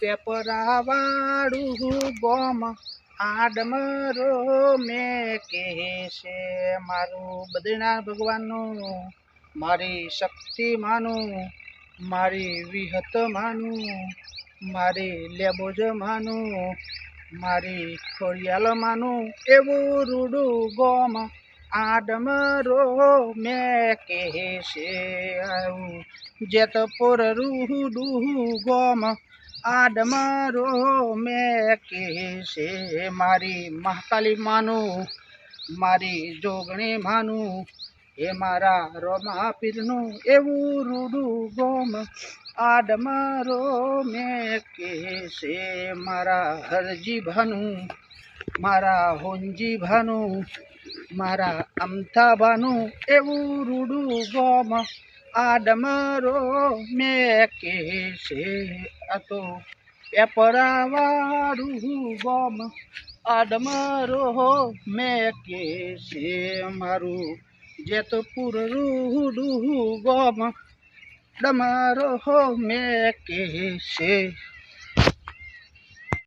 પેપરાવાળું ગોમ આડમરો મેં કહે છે, મારું બદ્રીનાથ ભગવાનનું, મારી શક્તિ માનું, મારી વિહત માનું, મારી લેબોજ માનું, મારી ખોડિયાલ માનું. એવું રૂડું ગોમ આડમરો મેં કહે છે, આવું જેતપુર રૂડું ગોમ આડમરો મેં કહે છે મારી મહાકાલી માનું, મારી જોગણી માનું, એ મારા રોમા પીરનું એવું રૂડું ગોમ. આડમરો મેં કહે છે મારા હરજી ભાનું, મારા હોંજી ભાનું, મારા અમથા ભાનું, એવું રૂડું ગોમ. આડમરો મેં કે છે આ તો પેપરાવાળું ગોમ આડમરો મેં કે છે મારું જેતપુર રૂડું ગોમ ડમરો મેં કે છે